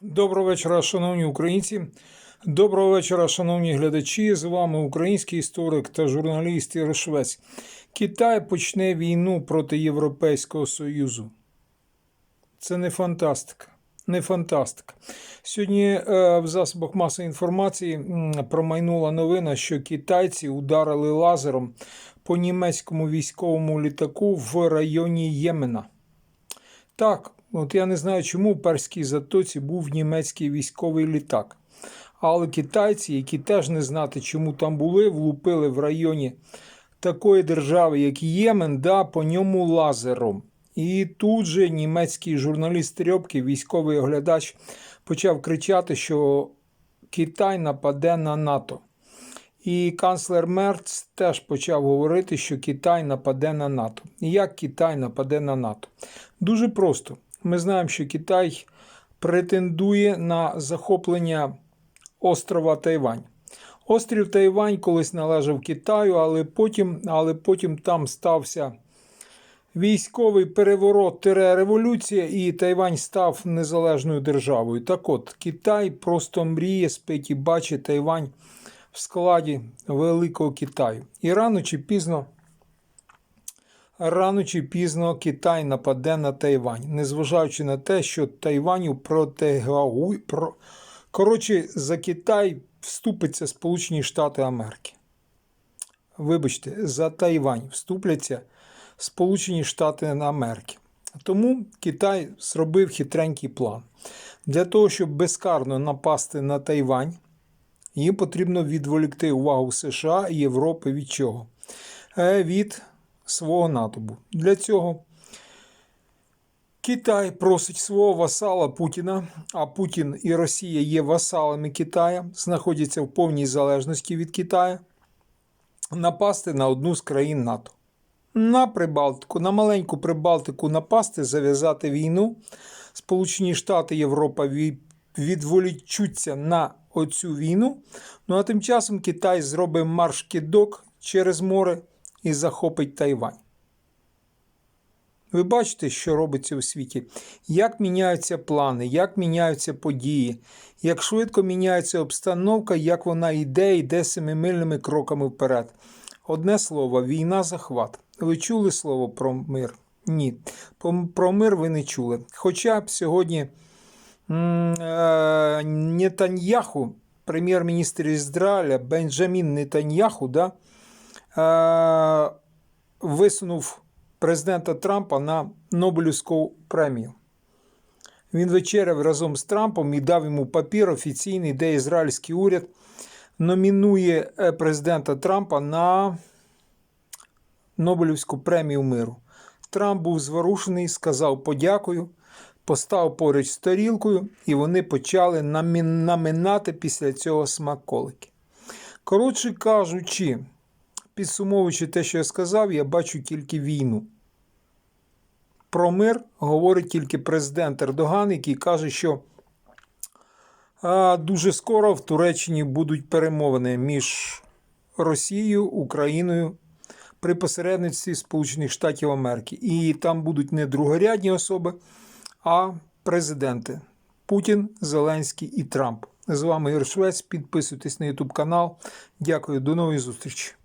Доброго вечора, шановні українці. Доброго вечора, шановні глядачі. З вами український історик та журналіст Ігор. Китай почне війну проти Європейського Союзу. Це не фантастика. Не фантастика. Сьогодні е, в засобах масової інформації промайнула новина, що китайці ударили лазером по німецькому військовому літаку в районі Ємена. Так, от я не знаю, чому в Перській затоці був німецький військовий літак. Але китайці, які теж не знати, чому там були, влупили в районі такої держави, як Ємен, да, по ньому лазером. І тут же німецький журналіст Рьобки, військовий оглядач, почав кричати, що Китай нападе на НАТО. І канцлер Мерц теж почав говорити, що Китай нападе на НАТО. Як Китай нападе на НАТО? Дуже просто. Ми знаємо, що Китай претендує на захоплення острова Тайвань. Острів Тайвань колись належав Китаю, але потім, але потім там стався військовий переворот революція, і Тайвань став незалежною державою. Так от, Китай просто мріє спить і бачить Тайвань в складі Великого Китаю. І рано чи пізно. Рано чи пізно Китай нападе на Тайвань, незважаючи на те, що Тайваню протегує. Про... Коротше, за Китай вступиться Сполучені Штати Америки. Вибачте, за Тайвань вступляться Сполучені Штати Америки. Тому Китай зробив хитренький план. Для того, щоб безкарно напасти на Тайвань, їм потрібно відволікти увагу США і Європи від чого? Е, Від свого натовпу. Для цього Китай просить свого васала Путіна, а Путін і Росія є васалами Китая, знаходяться в повній залежності від Китаю, напасти на одну з країн НАТО. На Прибалтику, на маленьку Прибалтику напасти, зав'язати війну. Сполучені Штати Європа відволічуться на оцю війну. Ну а тим часом Китай зробить марш кидок через море і захопить Тайвань. Ви бачите, що робиться у світі, як міняються плани, як міняються події, як швидко міняється обстановка, як вона йде, йде семимильними кроками вперед. Одне слово, війна захват. Ви чули слово про мир? Ні. Про мир ви не чули. Хоча б сьогодні Нетаньяху, прем'єр-міністр Ізраїля Бенджамін Нетаньяху, да, висунув президента Трампа на Нобелівську премію. Він вечеряв разом з Трампом і дав йому папір офіційний, де ізраїльський уряд номінує президента Трампа на Нобелівську премію миру. Трамп був зворушений, сказав подякую, постав поруч з тарілкою, і вони почали наминати після цього смаколики. Коротше кажучи, підсумовуючи те, що я сказав, я бачу тільки війну. Про мир говорить тільки президент Ердоган, який каже, що а, дуже скоро в Туреччині будуть перемовини між Росією, Україною при посередництві Сполучених Штатів Америки. І там будуть не другорядні особи, а президенти Путін, Зеленський і Трамп. З вами Ігор Швець. Підписуйтесь на YouTube канал. Дякую, до нової зустрічі.